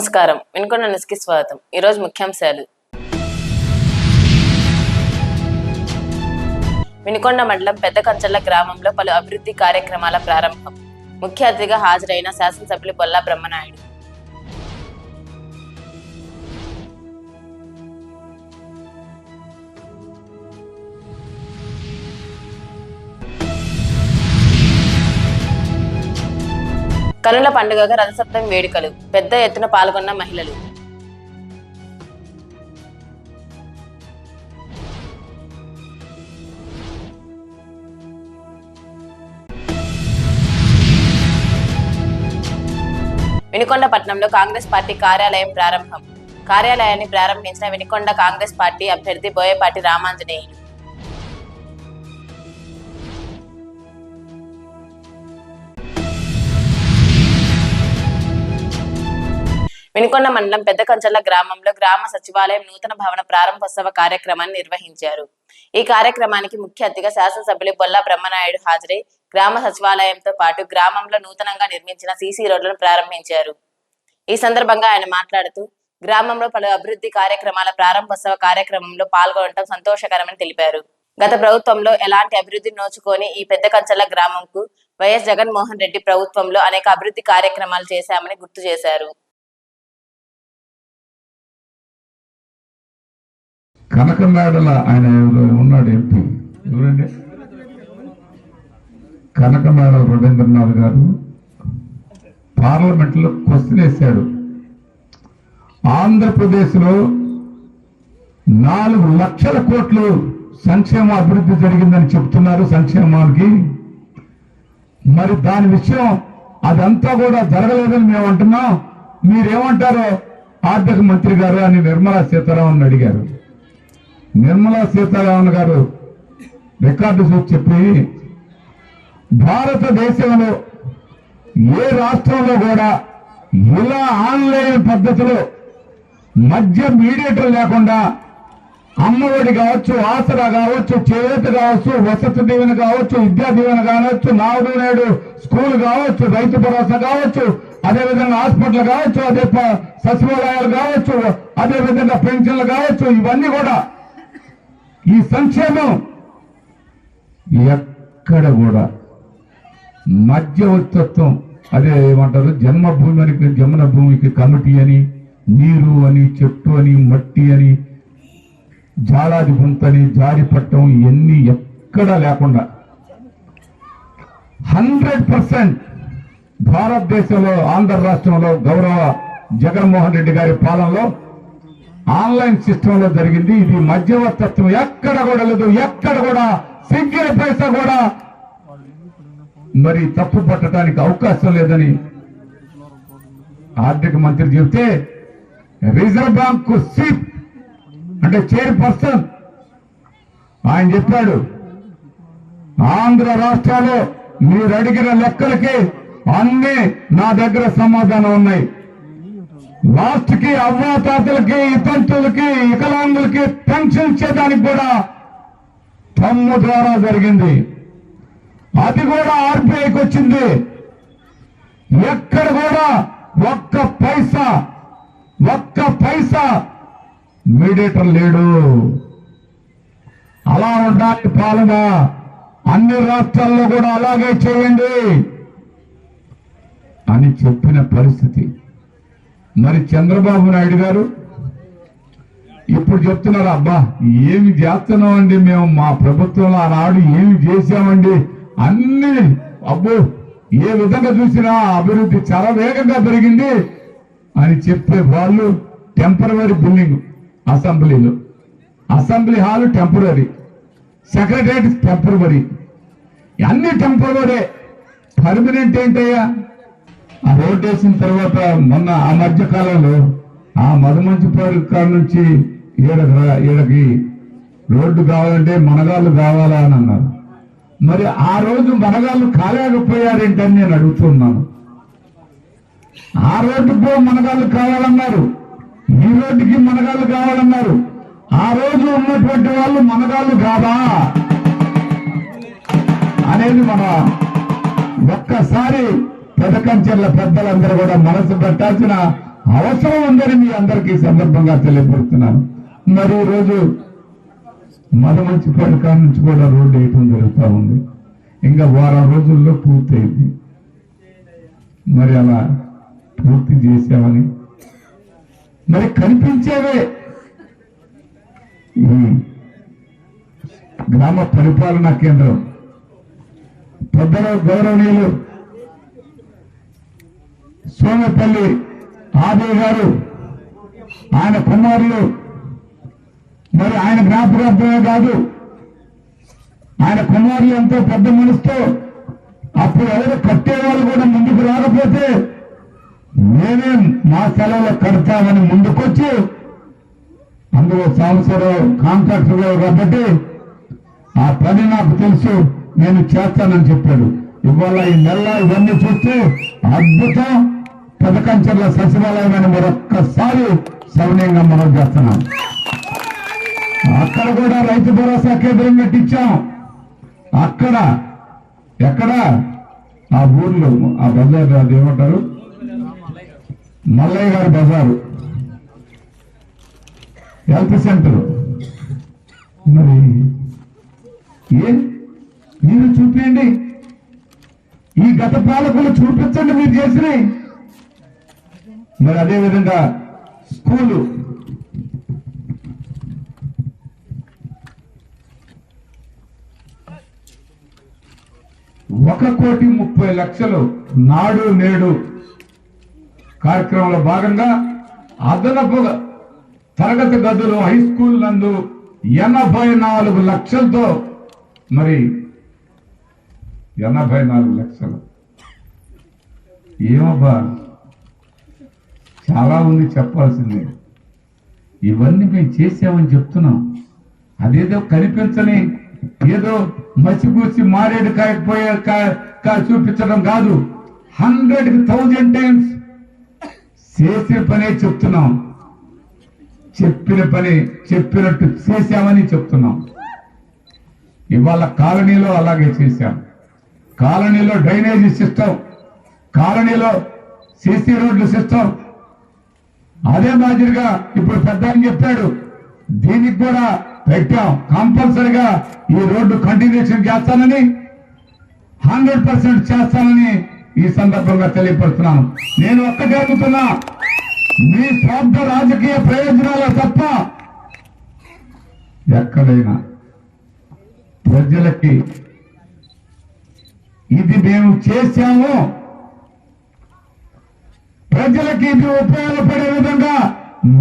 నమస్కారం. వినుకొండ న్యూస్కి స్వాగతం. ఈరోజు ముఖ్యాంశాలు. వినుకొండ మండలం పెద్ద కంచర్ల గ్రామంలో పలు అభివృద్ధి కార్యక్రమాల ప్రారంభం. ముఖ్య అతిథిగా హాజరైన శాసనసభ్యులు బొల్లా బ్రహ్మనాయుడు. కనుల పండుగగా రథసప్తమి వేడుకలు. పెద్ద ఎత్తున పాల్గొన్న మహిళలు. వినుకొండ పట్టణంలో కాంగ్రెస్ పార్టీ కార్యాలయం ప్రారంభం. కార్యాలయాన్ని ప్రారంభించిన వినుకొండ కాంగ్రెస్ పార్టీ అభ్యర్థి బోయపాటి రామాంజనేయులు. వినుకొండ మండలం పెద్ద కంచర్ల గ్రామంలో గ్రామ సచివాలయం నూతన భవన ప్రారంభోత్సవ కార్యక్రమాన్ని నిర్వహించారు. ఈ కార్యక్రమానికి ముఖ్య అతిథిగా శాసనసభ్యులు బొల్లా బ్రహ్మనాయుడు హాజరై గ్రామ సచివాలయంతో పాటు గ్రామంలో నూతనంగా నిర్మించిన సీసీ రోడ్లను ప్రారంభించారు. ఈ సందర్భంగా ఆయన మాట్లాడుతూ గ్రామంలో పలు అభివృద్ధి కార్యక్రమాల ప్రారంభోత్సవ కార్యక్రమంలో పాల్గొనడం సంతోషకరమని తెలిపారు. గత ప్రభుత్వంలో ఎలాంటి అభివృద్ధి నోచుకొని ఈ పెద్ద కంచల గ్రామంకు వైఎస్ జగన్మోహన్ రెడ్డి ప్రభుత్వంలో అనేక అభివృద్ధి కార్యక్రమాలు చేశామని గుర్తు చేశారు. కనకనాడల ఆయన ఉన్నాడు ఎంపీ. ఎవరండి? కనకమేడల రవీంద్రనాథ్ గారు పార్లమెంట్లో క్వశ్చన్ వేశాడు. ఆంధ్రప్రదేశ్లో నాలుగు లక్షల కోట్లు సంక్షేమ అభివృద్ధి జరిగిందని చెప్తున్నారు సంక్షేమానికి. మరి దాని విషయం అదంతా కూడా జరగలేదని మేము అంటున్నాం. మీరేమంటారో ఆర్థిక మంత్రి గారు అని నిర్మలా సీతారామన్ అడిగారు. నిర్మలా సీతారామన్ గారు రికార్డు చూసి చెప్పి భారతదేశంలో ఏ రాష్ట్రంలో కూడా ఇలా ఆన్లైన్ పద్ధతిలో మధ్య మీడియేటర్ లేకుండా అమ్మఒడి కావచ్చు ఆసరా కావచ్చు చేతి కావచ్చు వసతి దీవెన కావచ్చు విద్యా దీవెన కావచ్చు నాడు నేడు స్కూల్ కావచ్చు రైతు భరోసా కావచ్చు అదే విధంగా హాస్పిటల్ కావచ్చు అదే సచివాలయాలు కావచ్చు అదే విధంగా పెన్షన్లు కావచ్చు ఇవన్నీ కూడా ఈ సంక్షేమం ఎక్కడ కూడా మధ్యవర్తత్వం అదే ఏమంటారు జన్మభూమి అని జమున భూమికి కమిటీ అని నీరు అని చెట్టు అని మట్టి అని జాలాది గుంతని జారి పట్టం ఇవన్నీ ఎక్కడా లేకుండా హండ్రెడ్ పర్సెంట్ భారతదేశంలో ఆంధ్ర రాష్ట్రంలో గౌరవ జగన్మోహన్ రెడ్డి గారి పాలనలో ఆన్లైన్ సిస్టమ్లో జరిగింది. ఇది మధ్యవర్తత్వం. ఎక్కడ కూడా లేదు. ఎక్కడ కూడా సింగిల్ పైసా కూడా మరి తప్పు పట్టడానికి అవకాశం లేదని ఆర్థిక మంత్రి చెబితే రిజర్వ్ బ్యాంక్ చీఫ్ అంటే చైర్పర్సన్ ఆయన చెప్పాడు ఆంధ్ర రాష్ట్రాలు మీరు అడిగిన లెక్కలకి అన్ని నా దగ్గర సమాధానం ఉన్నాయి. లాస్ట్కి అవ్వాతాతలకి ఇతంతులకి వికలాంగులకి పెన్షన్ ఇచ్చేదానికి కూడా తమ్ము ద్వారా జరిగింది. అది కూడా ఆర్బీఐకి వచ్చింది. ఎక్కడ కూడా ఒక్క పైసా ఒక్క పైసా మీడియేటర్ లేడు. అలా ఉండాలి పాలన. అన్ని రాష్ట్రాల్లో కూడా అలాగే చేయండి అని చెప్పిన పరిస్థితి. మరి చంద్రబాబు నాయుడు గారు? ఇప్పుడు చెప్తున్నారు అబ్బా ఏమి చేస్తున్నామండి మేము? మా ప్రభుత్వంలో ఆనాడు ఏమి చేశామండి? అన్ని అబ్బో ఏ విధంగా చూసినా అభివృద్ధి చాలా వేగంగా పెరిగింది అని చెప్పే వాళ్ళు టెంపరవరీ బిల్డింగ్ అసెంబ్లీలో assembly hall temporary secretariat temporary అన్ని టెంపరవరీ పర్మనెంట్ ఏంటయ్యా? ఆ రోడ్ వేసిన తర్వాత మొన్న ఆ మధ్య కాలంలో ఆ మధుమంచిపాడు కాడ నుంచి ఈడకి ఈడకి రోడ్డు కావాలంటే మనగాళ్ళు కావాలా అని అన్నారు. మరి ఆ రోజు మనగాళ్ళు కాలేకపోయారేంటని నేను అడుగుతున్నాను. ఆ రోడ్డుకు మనగాళ్ళు కావాలన్నారు. ఈ రోడ్డుకి మనగాళ్ళు కావాలన్నారు. ఆ రోజు ఉన్నటువంటి వాళ్ళు మనగాళ్ళు కాదా అనేది మన ఒక్కసారి పెదకంచెర్ల పెద్దలందరూ కూడా మనసు పెట్టాల్సిన అవసరం ఉందని మీ అందరికీ సందర్భంగా తెలియపడుతున్నాను మరి ఈరోజు రోజు మదమంచిపాడు కాడ నుంచి కూడా రోడ్డు వేయటం జరుగుతూ ఉంది. ఇంకా వారం రోజుల్లో పూర్తయింది. మరి అలా పూర్తి చేసామని మరి కనిపించేవే ఈ గ్రామ పరిపాలనా కేంద్రం. పెద్దల గౌరవనీయులు సోమపల్లి ఆదయ్య గారు ఆయన కుమారులు మరి ఆయన జ్ఞాపకార్థమే కాదు ఆయన కుమారులు ఎంతో పెద్ద మనసుతో అప్పుడు ఎవరు కట్టేవాళ్ళు కూడా ముందుకు రాకపోతే మేమే మా సెలవులో కడతామని ముందుకొచ్చి అందులో సంవత్సరం కాంట్రాక్టర్ గారు కాబట్టి ఆ పని నాకు తెలుసు నేను చేస్తానని చెప్పాడు. ఇవాళ ఈ నెల ఇవన్నీ చూస్తే అద్భుతం. పథకంచర్ల సచివాలయాన్ని అని మరొక్కసారి సవనీయంగా మనం చేస్తున్నాం. అక్కడ కూడా రైతు భరోసా కేంద్రం కట్టించాం. అక్కడ ఎక్కడ? ఆ ఊర్లో ఆ బజార్ అది ఏమంటారు? మల్లయ్య గారి బజారు. Health centre. మరి ఏ? మీరు చూపించండి ఈ గత పాలకులు చూపించండి మీరు చేసినాయి మరి అదే విధంగా స్కూలు. ఒక కోటి ముప్పై లక్షలు నాడు నేడు కార్యక్రమంలో భాగంగా అదనపు తరగతి గదులు హై స్కూల్ నందు ఎనభై నాలుగు లక్షలతో మరి ఎనభై నాలుగు లక్షలు. ఏమబ్బా? చాలా ఉంది చెప్పాల్సిందే. ఇవన్నీ మేము చేసామని చెప్తున్నాం. అదేదో కనిపించని ఏదో మసిగూసి మారేడు కాయకపోయే కా- చూపించడం కాదు. హండ్రెడ్కి థౌజండ్ టైమ్స్ చేసిన పనే చెప్తున్నాం. చెప్పిన పని చెప్పినట్టు చేశామని చెప్తున్నాం. ఇవాళ కాలనీలో అలాగే చేశాం. కాలనీలో డ్రైనేజీ సిస్టమ్ కాలనీలో సీసీ రోడ్లు సిస్టమ్ అదే మాదిరిగా ఇప్పుడు పెద్ద అని చెప్పాడు దీనికి కూడా పెట్టాం. కంపల్సరిగా ఈ రోడ్డు కంటిన్యూషన్ చేస్తానని హండ్రెడ్ పర్సెంట్ చేస్తానని ఈ సందర్భంగా తెలియపడుతున్నాను నేను ఒక్కటే అడుగుతున్నా మీ స్వార్థ రాజకీయ ప్రయోజనాల తప్ప ఎక్కడైనా ప్రజలకి ఇది మేము చేశాము. ప్రజలకి ఇది ఉపయోగపడే విధంగా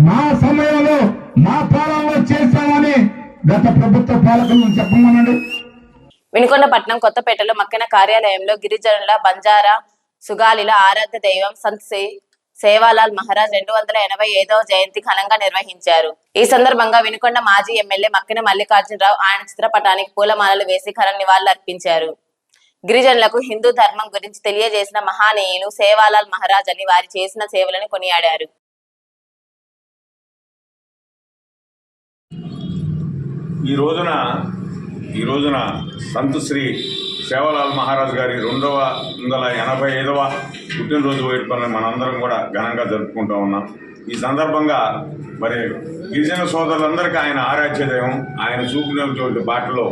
మా సమయంలో మా పాలనలో చేశామని గత ప్రభుత్వ పాలకులను చెప్పమనండి. వినుకొండపట్నం కొత్తపేటలో మక్కిన కార్యాలయంలో గిరిజనుల బంజారా సుగాలిల ఆరాధ్య దైవం సంత్ సేవాలాల్ మహారాజ్ రెండు వందల ఎనభై ఐదవ జయంతి ఘనంగా నిర్వహించారు. ఈ సందర్భంగా వినుకొండ మాజీ ఎమ్మెల్యే మక్కిన మల్లికార్జునరావు ఆయన చిత్రపటానికి పూలమాలలు వేసి ఘన నివాళులు అర్పించారు గిరిజనులకు హిందూ ధర్మం గురించి తెలియజేసిన మహానీయులు సేవాలాల్ మహారాజ్ అని వారి చేసిన సేవలను కొనియాడారు. ఈ రోజున ఈ రోజున సంతు శ్రీ సేవలాల్ మహారాజ్ గారి రెండవ వందల ఎనభై ఐదవ పుట్టినరోజు వేడుకలను మనందరం కూడా ఘనంగా జరుపుకుంటూ ఉన్నాం. ఈ సందర్భంగా మరి గిరిజన సోదరులందరికీ ఆయన ఆరాధ్య దైవం ఆయన చూపినటువంటి బాటలో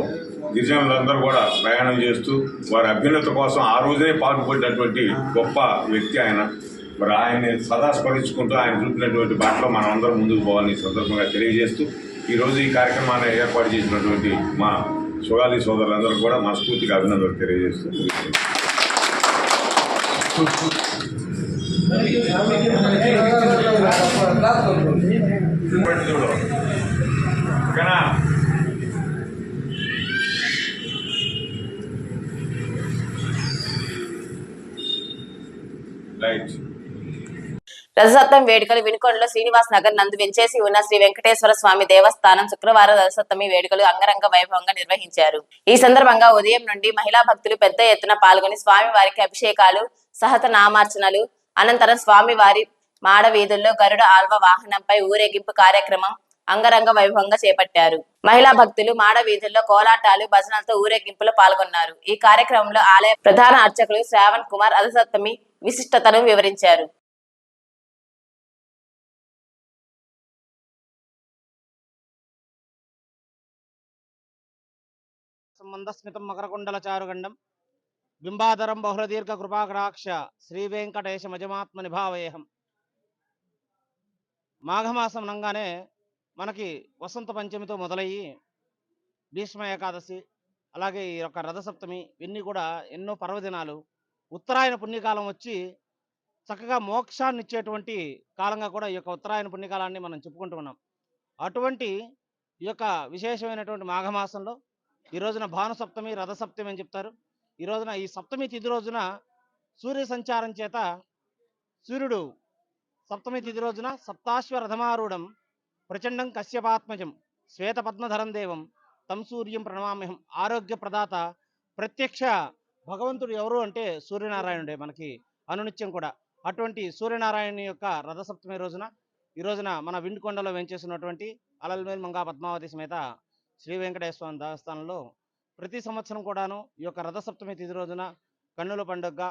గిరిజనులందరూ కూడా ప్రయాణం చేస్తూ వారి అభ్యున్నత కోసం ఆ రోజే పాల్పడినటువంటి గొప్ప వ్యక్తి ఆయన మరి ఆయన్ని సదా స్మరించుకుంటూ ఆయన చూపినటువంటి బాటలో మనం అందరం ముందుకు పోవాలని సందర్భంగా తెలియజేస్తూ ఈరోజు ఈ కార్యక్రమాన్ని ఏర్పాటు చేసినటువంటి మా సుగాలి సోదరులందరూ కూడా మనస్ఫూర్తిగా అభినందనలు తెలియజేస్తూ చూడు. రైట్ రథసప్తమి వేడుకలు వినుకొండలో శ్రీనివాస్ నగర్ నందు వెంచేసి ఉన్న శ్రీ వెంకటేశ్వర స్వామి దేవస్థానం శుక్రవారం రథసప్తమి వేడుకలు అంగరంగ వైభవంగా నిర్వహించారు. ఈ సందర్భంగా ఉదయం నుండి మహిళా భక్తులు పెద్ద ఎత్తున పాల్గొని స్వామి వారికి అభిషేకాలు సహత నామార్చనలు అనంతరం స్వామి వారి మాడ వీధుల్లో గరుడ ఆల్వ వాహనంపై ఊరేగింపు కార్యక్రమం అంగరంగ వైభవంగా చేపట్టారు. మహిళా భక్తులు మాడ వీధుల్లో కోలాటాలు భజనలతో ఊరేగింపులో పాల్గొన్నారు. ఈ కార్యక్రమంలో ఆలయ ప్రధాన అర్చకులు శ్రావణ్ కుమార్ రథసప్తమి విశిష్టతను వివరించారు. మందస్మితం మకరకుండల చారుగండం బింబాధరం బహుళదీర్ఘ కృపాకటాక్ష శ్రీవేంకటేశ మజమాత్మ నిభావేహం మాఘమాసం అనగానే మనకి వసంత పంచమితో మొదలయ్యి భీష్మ ఏకాదశి అలాగే ఈ యొక్క రథసప్తమి ఇవన్నీ కూడా ఎన్నో పర్వదినాలు ఉత్తరాయణ పుణ్యకాలం వచ్చి చక్కగా మోక్షాన్ని ఇచ్చేటువంటి కాలంగా కూడా ఈ యొక్క ఉత్తరాయణ పుణ్యకాలాన్ని మనం చెప్పుకుంటూ ఉన్నాం. అటువంటి ఈ యొక్క విశేషమైనటువంటి మాఘమాసంలో ఈ రోజున భాను సప్తమి రథ సప్తమి అని చెప్తారు. ఈ రోజున ఈ సప్తమి తిథి రోజున సూర్య సంచారం చేత సూర్యుడు సప్తమి తిథి రోజున సప్తాశ్వ రథమారూఢం ప్రచండం కశ్యపాత్మజం శ్వేత పద్మధరం దేవం తం సూర్యం ప్రణమామ్యహం ఆరోగ్య ప్రదాత ప్రత్యక్ష భగవంతుడు ఎవరు అంటే సూర్యనారాయణుడే మనకి అనునిత్యం కూడా. అటువంటి సూర్యనారాయణ యొక్క రథసప్తమి రోజున ఈ రోజున మన విండుకొండలో వెంచేసినటువంటి అలల్మేల్ మంగా పద్మావతి సమేత శ్రీ వెంకటేశ్వర స్వామి దేవస్థానంలో ప్రతి సంవత్సరం కూడాను ఈ యొక్క రథసప్తమి తిథి రోజున కన్నుల పండుగగా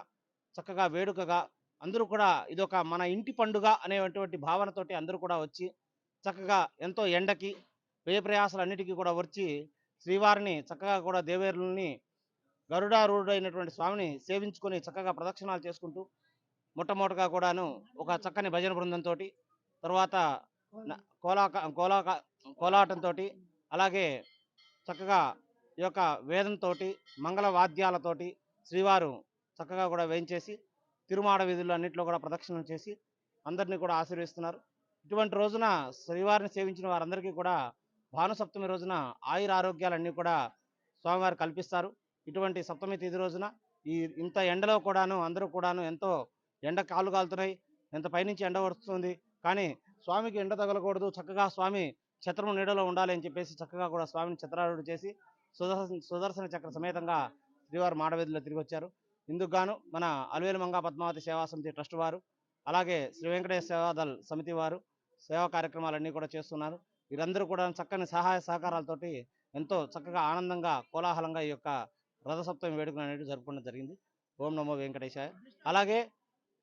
చక్కగా వేడుకగా అందరూ కూడా ఇదొక మన ఇంటి పండుగ అనేటువంటి భావనతోటి అందరూ కూడా వచ్చి చక్కగా ఎంతో ఎండకి వ్యయ ప్రయాసాలన్నిటికీ కూడా వచ్చి శ్రీవారిని చక్కగా కూడా దేవేరుల్ని గరుడారూఢుడైనటువంటి స్వామిని సేవించుకొని చక్కగా ప్రదక్షిణాలు చేసుకుంటూ మొట్టమొదటిగా కూడాను ఒక చక్కని భజన బృందంతో తర్వాత కోలాక కోలాక కోలాటంతో అలాగే చక్కగా ఈ యొక్క వేదంతో మంగళ వాద్యాలతోటి శ్రీవారు చక్కగా కూడా వేయించేసి తిరుమాడ వీధుల్లో అన్నింటిలో కూడా ప్రదక్షిణలు చేసి అందరినీ కూడా ఆశీర్వదిస్తున్నారు. ఇటువంటి రోజున శ్రీవారిని సేవించిన వారందరికీ కూడా భానుసప్తమి రోజున ఆయుర ఆరోగ్యాలన్నీ కూడా స్వామివారు కల్పిస్తారు. ఇటువంటి సప్తమి తిథి రోజున ఈ ఇంత ఎండలో కూడాను అందరూ కూడాను ఎంతో ఎండ కాలు కాలుతున్నాయి. ఎంత పైనుంచి ఎండ వస్తుంది. కానీ స్వామికి ఎండ తగలకూడదు. చక్కగా స్వామి ఛత్రము నీడలో ఉండాలి అని చెప్పేసి చక్కగా కూడా స్వామిని చిత్రారుడు చేసి సుదర్శన సుదర్శన చక్ర సమేతంగా శ్రీవారు మాడవీధిలో తిరిగి వచ్చారు ఇందుకు గాను మన అలవేలు మంగా పద్మావతి సేవా సమితి ట్రస్ట్ వారు అలాగే శ్రీ వెంకటేశ్వర సేవాదల్ సమితి వారు సేవా కార్యక్రమాలన్నీ కూడా చేస్తున్నారు. వీరందరూ కూడా చక్కని సహాయ సహకారాలతోటి ఎంతో చక్కగా ఆనందంగా కోలాహలంగా ఈ యొక్క రథసప్తమి వేడుకలు అనేవి జరుపుకోవడం జరిగింది. ఓం నమో వెంకటేశాయ. అలాగే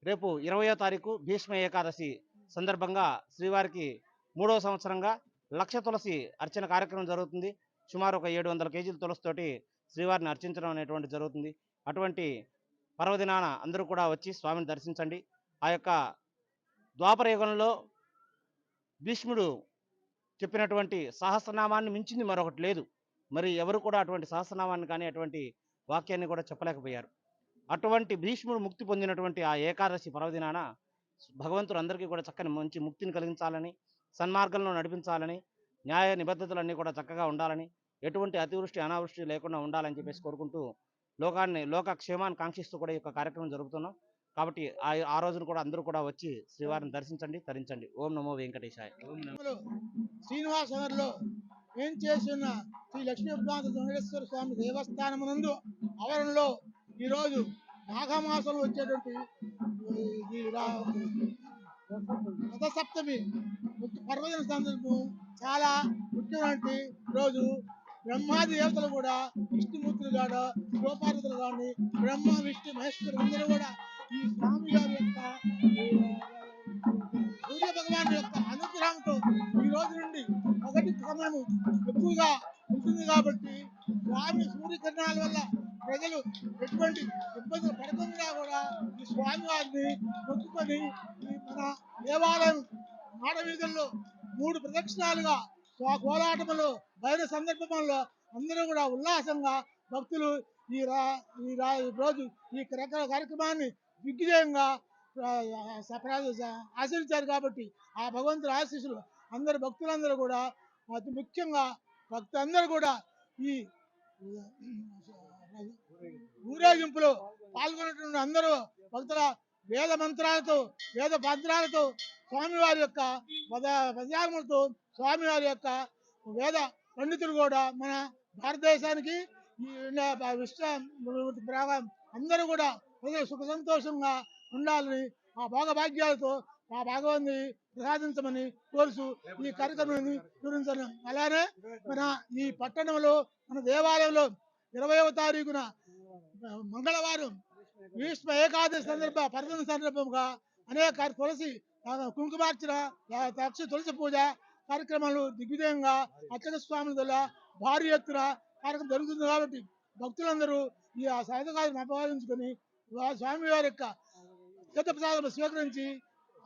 రేపు ఇరవయో తారీఖు భీష్మ ఏకాదశి సందర్భంగా శ్రీవారికి మూడవ సంవత్సరంగా లక్ష తులసి అర్చన కార్యక్రమం జరుగుతుంది. సుమారు ఒక ఏడు వందల కేజీల తులసితోటి శ్రీవారిని అర్చించడం అనేటువంటి జరుగుతుంది. అటువంటి పర్వదినాన అందరూ కూడా వచ్చి స్వామిని దర్శించండి. ఆ యొక్క ద్వాపర యుగంలో భీష్ముడు చెప్పినటువంటి సహస్రనామాన్ని మించింది మరొకటి లేదు. మరి ఎవరు కూడా అటువంటి సహస్రనామాన్ని కానీ అటువంటి వాక్యాన్ని కూడా చెప్పలేకపోయారు. అటువంటి భీష్ముడు ముక్తి పొందినటువంటి ఆ ఏకాదశి పర్వదినాన భగవంతుడు అందరికీ కూడా చక్కని మంచి ముక్తిని కలిగించాలని సన్మార్గంలో నడిపించాలని న్యాయ నిబద్ధతలన్నీ కూడా చక్కగా ఉండాలని ఎటువంటి అతివృష్టి అనావృష్టి లేకుండా ఉండాలని చెప్పేసి కోరుకుంటూ లోకాన్ని లోక క్షేమాన్ని కాంక్షిస్తూ కూడా ఈ యొక్క కార్యక్రమం జరుపుతున్నాం. కాబట్టి ఆ ఆ రోజున కూడా అందరూ కూడా వచ్చి శ్రీవారిని దర్శించండి తరించండి. ఓం నమో వెంకటేశాయ. ఓం నమో శ్రీనివాస ఏం చేసిన శ్రీ లక్ష్మీ ఉద్వాంత వెంకటేశ్వర స్వామి దేవస్థానమునందు ఆవరణలో ఈరోజు మాఘమాసంలో వచ్చేటువంటి రథసప్తమి పర్వదిన సందర్భం చాలా ముఖ్యమైనటువంటి రోజు. బ్రహ్మాది దేవతలు కూడా విష్ణుమూర్తులు కాడ శివపార్వతులు కానీ బ్రహ్మ విష్ణు మహేశ్వరులు అందరూ కూడా ఈ స్వామి గారి యొక్క సూర్య భగవాన్ యొక్క అనుగ్రహంతో ఈ రోజు నుండి ఒకటి క్రమము ఎక్కువగా ఉంటుంది కాబట్టి స్వామి సూర్యకిరణాల వల్ల ప్రజలు ఎటువంటి ఇబ్బందులు పడకుండా కూడా ఈ స్వామి వారిని మొక్కుకొని ఈ మన దేవాలయం మాడవీధుల్లో మూడు ప్రదక్షిణాలుగా స్వా కోలాటములు బయట సందర్భంలో అందరూ కూడా ఉల్లాసంగా భక్తులు ఈ రా ఈ రోజు ఈ రకాల కార్యక్రమాన్ని దిగ్విజయంగా ఆశీర్వించారు కాబట్టి ఆ భగవంతుడి ఆశీస్సులు అందరు భక్తులందరూ కూడా అతి ముఖ్యంగా భక్తులందరూ కూడా ఈ ఊరేగింపులో పాల్గొన్నటువంటి అందరూ భక్తుల వేద మంత్రాలతో వేద మంత్రాలతో స్వామివారి యొక్క పదయాగములతో స్వామివారి యొక్క వేద పండితులు కూడా మన భారతదేశానికి ఈ విశ్వ అందరూ కూడా ప్రజలు సుఖ సంతోషంగా ఉండాలని ఆ భోగభాగ్యాలతో ఆ భగవాన్ని ప్రసాదించమని కోరుచు ఈ కార్యక్రమాన్ని వివరించను అలానే మన ఈ పట్టణంలో మన దేవాలయంలో ఇరవైవ తారీఖున మంగళవారం భీష్మ ఏకాదశి సందర్భ పర్వదిన సందర్భంగా అనేక తులసి కుంకుమార్చన తక్షి తక్ష తులసి పూజ కార్యక్రమాలు దిగ్విజయంగా అర్చక స్వామి వల్ల భారీ ఎత్తున కార్యక్రమం జరుగుతుంది కాబట్టి భక్తులందరూ ఈ ఆ అపవాదించుకొని వా- స్వామివారి యొక్క తీర్థప్రసాదం స్వీకరించి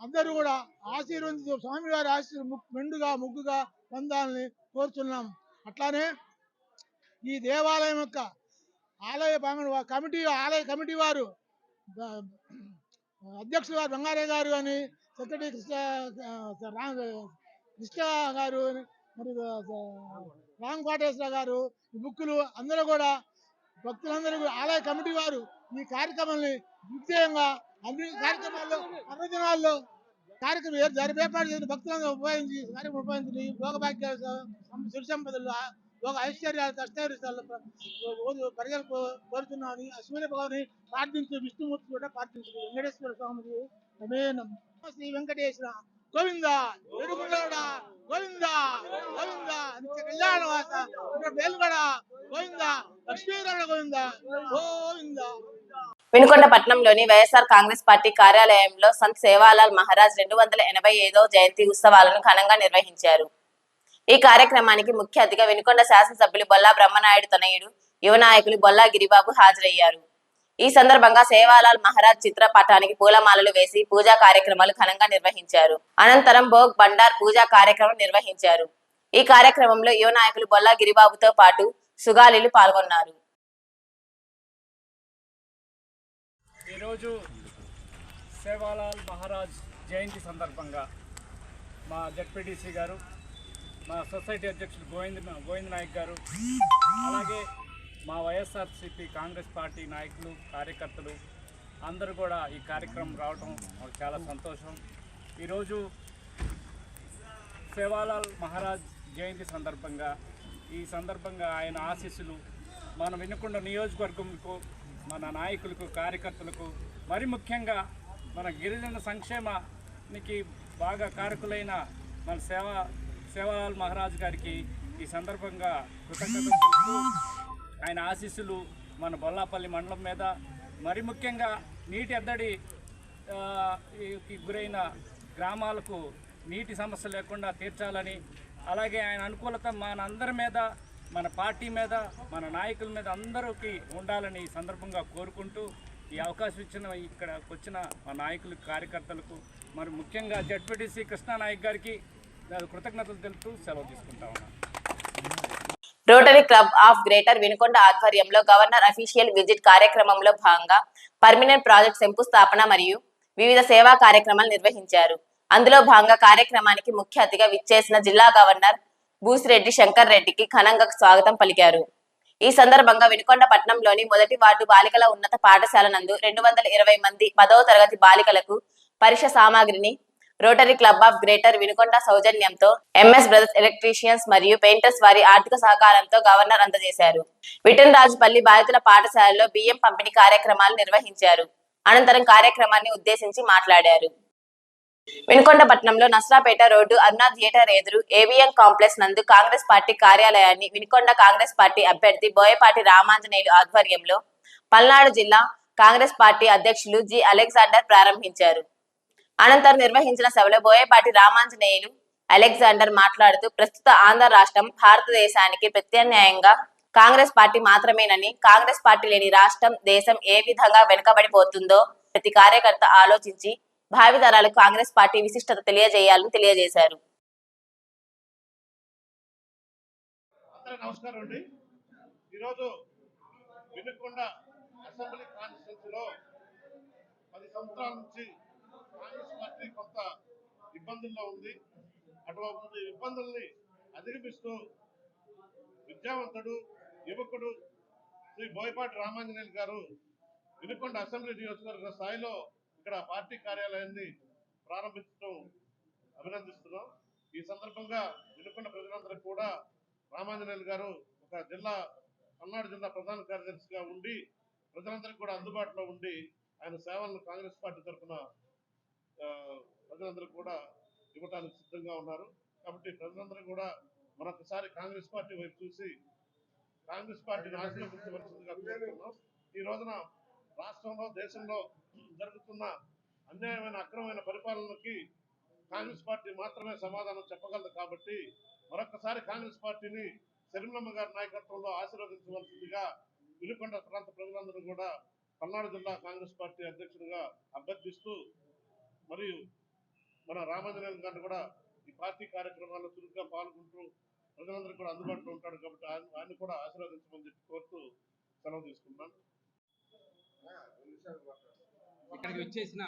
అందరూ కూడా ఆశీర్వదించు స్వామివారి ఆశీర్ మెండుగా ముగ్గుగా పొందాలని కోరుతున్నాం అట్లానే ఈ దేవాలయం యొక్క ఆలయ కమిటీ ఆలయ కమిటీ వారు ద- అధ్యక్షులు గారు బంగారయ్య గారు అని సెక్రటరీ కృష్ణ రామ్ కృష్ణ గారు అని, మరి రామ్ కోటేశ్వర గారు ఈ బుక్కులు అందరూ కూడా భక్తులందరూ కూడా ఆలయ కమిటీ వారు ఈ కార్యక్రమాన్ని విజయంగా అన్ని కార్యక్రమాల్లో పర్వదినాల్లో కార్యక్రమం ఏ- జరిపి ఏర్పాటు చేసిన భక్తులందరూ ఉపయోగించి కార్యక్రమం ఉపయోగించి భోగభాగ్య సుడి సంపదలు భోగ ఐశ్వర్యాలు కష్టైశ్వర్యాలు ప్రజలు కోరుతున్నామని సూర్య భగవాన్ని ప్రార్థించు విష్ణుమూర్తి కూడా ప్రార్థించు వెంకటేశ్వర స్వామి రమేణం శ్రీ వెంకటేశ్వర గోవింద ఏడుగుండోడ గోవింద గోవింద నిత్య కళ్యాణ వాస వేలుగడ గోవింద లక్ష్మీరమణ గోవింద గోవింద. వినుకొండ పట్టణంలోని వైఎస్ఆర్ కాంగ్రెస్ పార్టీ కార్యాలయంలో సంత్ సేవాలాల్ మహారాజ్ రెండు వందల ఎనభై ఐదవ జయంతి ఉత్సవాలను ఘనంగా నిర్వహించారు. ఈ కార్యక్రమానికి ముఖ్య అతిథిగా వినుకొండ శాసనసభ్యులు బొల్లా బ్రహ్మనాయుడు తనయుడు యువ నాయకులు బొల్లా గిరిబాబు హాజరయ్యారు. ఈ సందర్భంగా సేవాలాల్ మహారాజ్ చిత్రపటానికి పూలమాలలు వేసి పూజా కార్యక్రమాలు ఘనంగా నిర్వహించారు. అనంతరం భోగ్ బండార్ పూజా కార్యక్రమం నిర్వహించారు. ఈ కార్యక్రమంలో యువ నాయకులు బొల్లా గిరిబాబుతో పాటు సుగాలీలు పాల్గొన్నారు. ఈరోజు సేవాలాల్ మహారాజ్ జయంతి సందర్భంగా మా జడ్పీటీసీ గారు మా సొసైటీ అధ్యక్షులు గోవింద్ గోవింద్ నాయక్ గారు అలాగే మా వైఎస్ఆర్సీపీ కాంగ్రెస్ పార్టీ నాయకులు కార్యకర్తలు అందరూ కూడా ఈ కార్యక్రమం రావడం మాకు చాలా సంతోషం. ఈరోజు సేవాలాల్ మహారాజ్ జయంతి సందర్భంగా ఈ సందర్భంగా ఆయన ఆశీస్సులు మన వినుకొండ నియోజకవర్గంకు మన నాయకులకు కార్యకర్తలకు మరి ముఖ్యంగా మన గిరిజన సంక్షేమానికి బాగా కారకులైన మన సేవా సేవాలాల్ మహారాజ్ గారికి ఈ సందర్భంగా కృతజ్ఞతలు తెలుపుతూ ఆయన ఆశీస్సులు మన బొల్లాపల్లి మండలం మీద. మరి ముఖ్యంగా నీటి ఎద్దడి గురైన గ్రామాలకు నీటి సమస్య లేకుండా తీర్చాలని అలాగే ఆయన అనుకూలత మన అందరి మీద మన పార్టీ మీద మన నాయకుల మీద అందరికీ ఉండాలని ఈ సందర్భంగా కోరుకుంటూ ఈ అవకాశం ఇచ్చిన ఇక్కడ వచ్చిన మా నాయకులు కార్యకర్తలకు మరి ముఖ్యంగా జడ్పీటీసీ కృష్ణానాయక్ గారికి కృతజ్ఞతలు తెలుపుతూ సెలవు తీసుకుంటా ఉన్నాను rotary club of greater Vinukonda ఆధ్వర్యంలో గవర్నర్ అఫీషియల్ విజిట్ కార్యక్రమంలో భాగంగా పర్మినెంట్ ప్రాజెక్ట్ శంకుస్థాపన మరియు వివిధ సేవా కార్యక్రమాలు నిర్వహించారు. అందులో భాగంగా కార్యక్రమానికి ముఖ్య అతిథిగా విచ్చేసిన జిల్లా గవర్నర్ బూసిరెడ్డి శంకర్ రెడ్డికి ఘనంగా స్వాగతం పలికారు. ఈ సందర్భంగా వినుకొండ పట్టణంలోని మొదటి వార్డు బాలికల ఉన్నత పాఠశాల నందు రెండు వందల ఇరవై మంది పదవ తరగతి బాలికలకు పరీక్ష సామాగ్రిని rotary club of greater Vinukonda సౌజన్యంతో ఎంఎస్ బ్రదర్స్ ఎలక్ట్రీషియన్స్ మరియు పెయింటర్స్ వారి ఆర్థిక సహకారంతో గవర్నర్ అందజేశారు. విఠన్ రాజుపల్లి బాధితుల పాఠశాలలో బియ్యం పంపిణీ కార్యక్రమాలు నిర్వహించారు. అనంతరం కార్యక్రమాన్ని ఉద్దేశించి మాట్లాడారు. వినుకొండ పట్టణంలో నస్రాపేట రోడ్డు అరుణా థియేటర్ ఎదురు ఏవిఎం కాంప్లెక్స్ నందు కాంగ్రెస్ పార్టీ కార్యాలయాన్ని వినుకొండ కాంగ్రెస్ పార్టీ అభ్యర్థి బోయపాటి రామాంజనేయులు ఆధ్వర్యంలో పల్నాడు జిల్లా కాంగ్రెస్ పార్టీ అధ్యక్షులు జి అలెగ్జాండర్ ప్రారంభించారు. అనంతరం నిర్వహించిన సభలో బోయపాటి రామాంజనేయులు అలెగ్జాండర్ మాట్లాడుతూ ప్రస్తుత ఆంధ్ర రాష్ట్రం భారతదేశానికి ప్రత్యామ్నాయంగా కాంగ్రెస్ పార్టీ మాత్రమేనని కాంగ్రెస్ పార్టీ లేని రాష్ట్రం దేశం ఏ విధంగా వెనుకబడిపోతుందో ప్రతి కార్యకర్త ఆలోచించి భావితరాలకు కాంగ్రెస్ పార్టీ విశిష్టత తెలియజేయాలని తెలియజేశారు. అందరికీ నమస్కారం అండి. ఈరోజు వినుకొండ అసెంబ్లీ కాన్స్టిట్యూన్సీలో పది సంవత్సరాల నుంచి కాంగ్రెస్ పార్టీ కొంత ఇబ్బందుల్లో ఉంది. అటువంటి ఇబ్బందుల్ని అధిగమిస్తూ విద్యావంతుడు యువకుడు శ్రీ బోయపాటి రామాంజనేయులు గారు వినుకొండ అసెంబ్లీ నియోజకవర్గ స్థాయిలో ఇక్కడ పార్టీ కార్యాలయాన్ని ప్రారంభించడం అభినందిస్తున్నాం. ఈ సందర్భంగా వినుకున్న ప్రజలందరికీ కూడా రామాంజనేయులు గారు ఒక జిల్లా పల్నాడు జిల్లా ప్రధాన కార్యదర్శిగా ఉండి ప్రజలందరికీ కూడా అందుబాటులో ఉండి ఆయన సేవలను కాంగ్రెస్ పార్టీ తరఫున ప్రజలందరూ కూడా ఇవ్వటానికి సిద్ధంగా ఉన్నారు. కాబట్టి ప్రజలందరూ కూడా మరొకసారి కాంగ్రెస్ పార్టీ వైపు చూసి కాంగ్రెస్ పార్టీని ఆశీర్వదించవలసిందిగా ఈ రోజున రాష్ట్రంలో దేశంలో జరుగుతున్న అన్యాయమైన అక్రమమైన పరిపాలనకి కాంగ్రెస్ పార్టీ మాత్రమే సమాధానం చెప్పగలదు కాబట్టి మరొకసారి కాంగ్రెస్ పార్టీని శర్మిలమ్మ గారి నాయకత్వంలో ఆశీర్వదించవలసిందిగా వినుకొండ ప్రాంత ప్రజలందరూ కూడా పల్నాడు జిల్లా కాంగ్రెస్ పార్టీ అధ్యక్షుడిగా అభ్యర్థిస్తూ మరియు మన రామాంజనేయులు గారిని కూడా ఈ పార్టీ కార్యక్రమాల్లో చురుగ్గా పాల్గొంటూ ప్రజలందరూ కూడా అందుబాటులో ఉంటాడు కాబట్టి ఆయన కూడా ఆశీర్వదించమని చెప్పి కోరుతూ సెలవు తీసుకున్నాను ఇక్కడికి వచ్చేసిన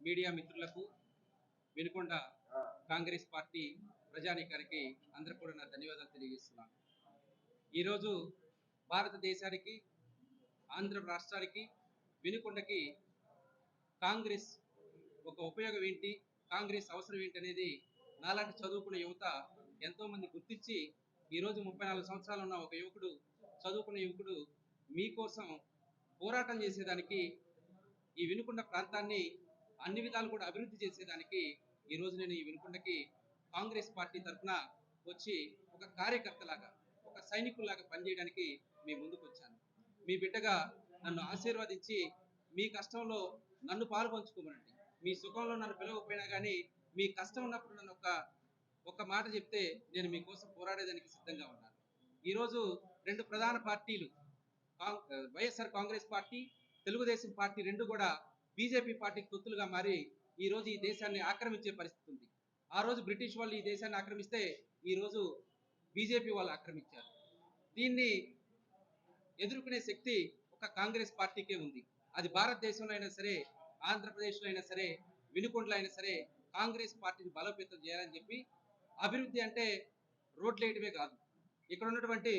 మీడియా మిత్రులకు వినుకొండ కాంగ్రెస్ పార్టీ ప్రజానీకానికి అందరికి కూడా నా ధన్యవాదాలు తెలియజేస్తున్నాను. ఈరోజు భారతదేశానికి ఆంధ్ర రాష్ట్రానికి వినుకొండకి కాంగ్రెస్ ఒక ఉపయోగం ఏంటి కాంగ్రెస్ అవసరం ఏంటి అనేది నాలాంటి చదువుకున్న యువత ఎంతోమంది గుర్తించి ఈరోజు ముప్పై నాలుగు సంవత్సరాలు ఉన్న ఒక యువకుడు చదువుకున్న యువకుడు మీకోసం పోరాటం చేసేదానికి ఈ వినుకొండ ప్రాంతాన్ని అన్ని విధాలు కూడా అభివృద్ధి చేసేదానికి ఈరోజు నేను ఈ వినుకొండకి కాంగ్రెస్ పార్టీ తరఫున వచ్చి ఒక కార్యకర్తలాగా ఒక సైనికుల్లాగా పనిచేయడానికి మీ ముందుకు వచ్చాను. మీ బిడ్డగా నన్ను ఆశీర్వదించి మీ కష్టంలో నన్ను పాలు పంచుకోమనండి మీ సుఖంలో నన్ను పిలవకపోయినా కానీ మీ కష్టం ఉన్నప్పుడు నన్ను ఒక ఒక మాట చెప్తే నేను మీకోసం పోరాడేదానికి సిద్ధంగా ఉన్నాను. ఈరోజు రెండు ప్రధాన పార్టీలు YSR Congress party Telugu Desam party రెండు కూడా బీజేపీ పార్టీకి తొత్తులుగా మారి ఈ రోజు ఈ దేశాన్ని ఆక్రమించే పరిస్థితి ఉంది. ఆ రోజు బ్రిటిష్ వాళ్ళు ఈ దేశాన్ని ఆక్రమిస్తే ఈ రోజు బీజేపీ వాళ్ళు ఆక్రమించారు. దీన్ని ఎదుర్కొనే శక్తి ఒక కాంగ్రెస్ పార్టీకే ఉంది. అది భారతదేశంలో అయినా సరే ఆంధ్రప్రదేశ్లో అయినా సరే వినుకొండలో అయినా సరే కాంగ్రెస్ పార్టీని బలోపేతం చేయాలని చెప్పి అభివృద్ధి అంటే రోడ్లు వేయడమే కాదు. ఇక్కడ ఉన్నటువంటి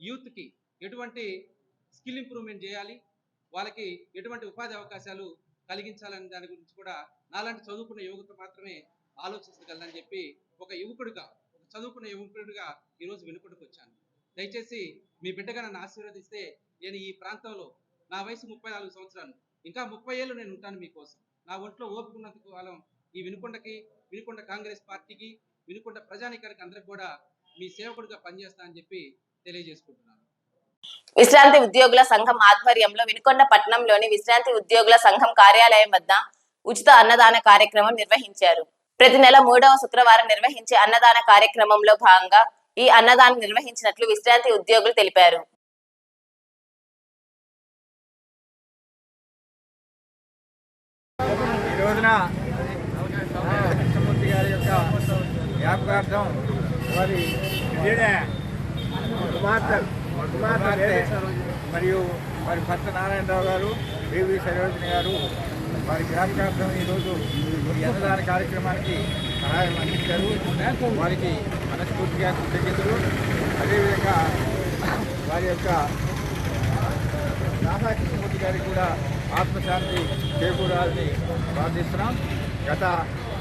యూత్కి ఎటువంటి స్కిల్ ఇంప్రూవ్మెంట్ చేయాలి. వాళ్ళకి ఎటువంటి ఉపాధి అవకాశాలు కలిగించాలనే దాని గురించి కూడా నాలాంటి చదువుకున్న యువకుడు మాత్రమే ఆలోచించగలని చెప్పి ఒక యువకుడిగా ఒక చదువుకున్న యువకుడిగా ఈరోజు వెనుకొండకు వచ్చాను. దయచేసి మీ బిడ్డగా నన్ను ఆశీర్వదిస్తే నేను ఈ ప్రాంతంలో నా వయసు ముప్పై నాలుగు సంవత్సరాలు ఇంకా ముప్పై ఏళ్ళు నేను ఉంటాను మీకోసం. నా ఒంట్లో ఓపుకున్నంత కాలం ఈ వినుకొండకి వినుకొండ కాంగ్రెస్ పార్టీకి వినుకొండ ప్రజానికానికి అందరికి కూడా మీ సేవకుడిగా పనిచేస్తానని చెప్పి తెలియజేసుకుంటున్నాను. విశ్రాంతి ఉద్యోగుల సంఘం ఆధ్వర్యంలో వినుకొండ పట్టణంలోని విశ్రాంతి ఉద్యోగుల సంఘం కార్యాలయం వద్ద ఉచిత అన్నదాన కార్యక్రమం నిర్వహించారు. ప్రతి నెల మూడవ శుక్రవారం నిర్వహించే అన్నదాన కార్యక్రమంలో భాగంగా ఈ అన్నదానం నిర్వహించినట్లు విశ్రాంతి ఉద్యోగులు తెలిపారు. రోజున కృష్ణమూర్తి గారి యొక్క జ్ఞాపకార్థం వారి కుమార్తె మరియు వారి భర్త నారాయణరావు గారు దేవి సరోజిని గారు వారి జ్ఞాపకార్థం ఈరోజు ఈ అన్నదాన కార్యక్రమానికి సహాయం అందించారు. వారికి మనస్ఫూర్తిగా కృతజ్ఞతలు. అదేవిధంగా వారి యొక్క రాధాకృష్ణమూర్తి గారికి కూడా ఆత్మశాంతి చేకూరాలని ప్రార్థిస్తున్నాం. గత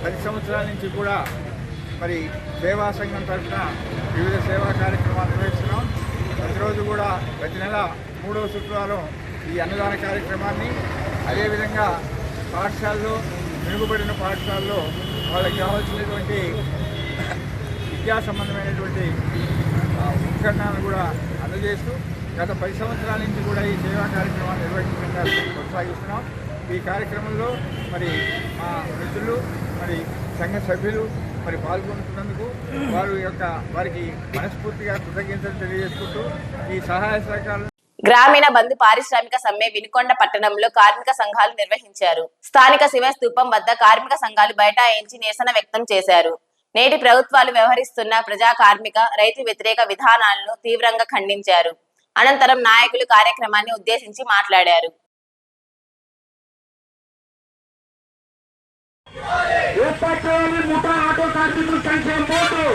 పది సంవత్సరాల నుంచి కూడా మరి సేవా సంఘం తరఫున వివిధ సేవా కార్యక్రమాలు నిర్వహిస్తున్నాం. ప్రతిరోజు కూడా ప్రతి నెల మూడవ శుక్రవారం ఈ అన్నదాన కార్యక్రమాన్ని అదేవిధంగా పాఠశాలలో మెరుగుపడిన పాఠశాలలో వాళ్ళకి కావాల్సినటువంటి విద్యా సంబంధమైనటువంటి ఆ, ఉపకరణాలను కూడా అందజేస్తూ గత పది సంవత్సరాల నుంచి కూడా ఈ సేవా కార్యక్రమాన్ని నిర్వహించడంగా కొనసాగిస్తున్నాం ఈ కార్యక్రమంలో మరి మా వృద్ధులు మరి సంఘ సభ్యులు మరి పాల్గొంటున్నందుకు వారి యొక్క వారికి మనస్ఫూర్తిగా కృతజ్ఞతలు తెలియజేసుకుంటూ ఈ సహాయ సహకారాలు గ్రామీణ బంధు పారిశ్రామిక సమ్మె వినుకొండ పట్టణంలో కార్మిక సంఘాలు నిర్వహించారు. స్థానిక శివ స్థూపం వద్ద కార్మిక సంఘాలు బైఠాయించి నిరసన వ్యక్తం చేశారు. నేటి ప్రభుత్వాలు వ్యవహరిస్తున్న ప్రజా కార్మిక రైతు వ్యతిరేక విధానాలను తీవ్రంగా ఖండించారు. అనంతరం నాయకులు కార్యక్రమాన్ని ఉద్దేశించి మాట్లాడారు. ఏర్పాటు ముఠా ఆటో కార్మికుల సంక్షేమ బోర్డు.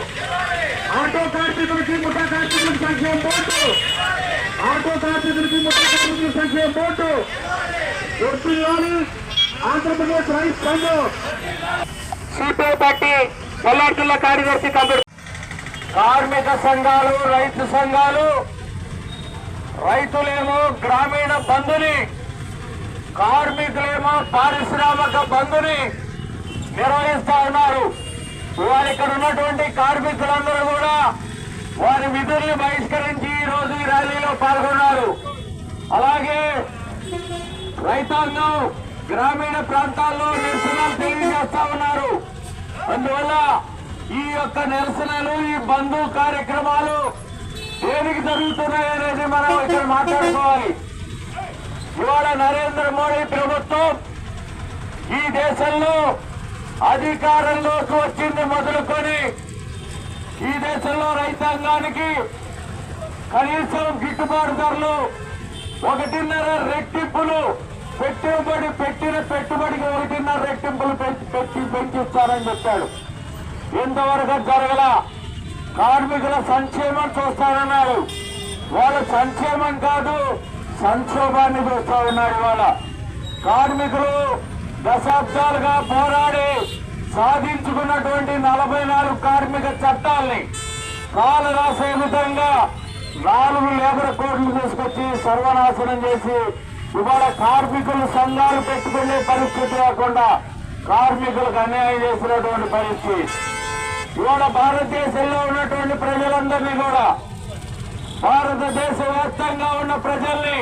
ఆటో కార్మికులకి ముఠా కార్మికుల సంక్షేమ బోర్డు. ఆటో కార్మికులకి ముఠా కార్మికుల సంక్షేమ బోర్డు. గుర్తుల్లోని ఆంధ్రప్రదేశ్ రైతు సంఘం. సిపిఐ పార్టీ పల్నాడు జిల్లా కార్యదర్శి కంపెనీ కార్మిక సంఘాలు రైతు సంఘాలు రైతులేమో గ్రామీణ బంధుని కార్మికులేమో పారిశ్రామిక బంధుని నిర్వహిస్తా ఉన్నారు. వారు ఇక్కడ ఉన్నటువంటి కార్మికులందరూ కూడా వారి విధుల్ని బహిష్కరించి ఈ రోజు ఈ ర్యాలీలో పాల్గొన్నారు. అలాగే రైతాంగం గ్రామీణ ప్రాంతాల్లో నిరసనలు తెలియజేస్తా ఉన్నారు. అందువల్ల ఈ యొక్క నిరసనలు ఈ బంధు కార్యక్రమాలు దేనికి జరుగుతున్నాయి అనేది మనం ఇక్కడ మాట్లాడుకోవాలి. ఇవాళ నరేంద్ర మోడీ ప్రభుత్వం ఈ దేశంలో అధికారంలోకి వచ్చింది మొదలుకొని ఈ దేశంలో రైతాంగానికి కనీసం గిట్టుబాటు ధరలు ఒకటిన్నర రెట్టింపులు పెట్టుబడి పెట్టిన పెట్టుబడికి ఒకటిన్నర రెట్టింపులు పెంచి పెట్టి పెంచిస్తారని చెప్పాడు. ఇంతవరకు జరగల? కార్మికుల సంక్షేమం చూస్తానన్నాడు. వాళ్ళ సంక్షేమం కాదు సంక్షోభాన్ని చూస్తా ఉన్నాడు ఇవాళ. కార్మికులు దశాబ్దాలుగా పోరాడి సాధించుకున్నటువంటి నలభై నాలుగు కార్మిక చట్టాల్ని కాలు రాసే విధంగా నాలుగు లేబర్ కోడ్లు తీసుకొచ్చి సర్వనాశనం చేసి ఇవాళ కార్మికులు సంఘాలు పెట్టుకునే పరిస్థితి లేకుండా కార్మికులకు అన్యాయం చేసినటువంటి పరిస్థితి. ఇవాళ భారతదేశంలో ఉన్నటువంటి ప్రజలందరినీ కూడా భారతదేశ వ్యాప్తంగా ఉన్న ప్రజల్ని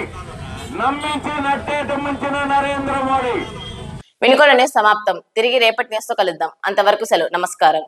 నమ్మించి నట్టేట ముంచిన నరేంద్ర మోడీ. వినుకొండ సమాప్తం. తిరిగి రేపటి నేస్తో కలుద్దాం. అంతవరకు సెలవు. నమస్కారం.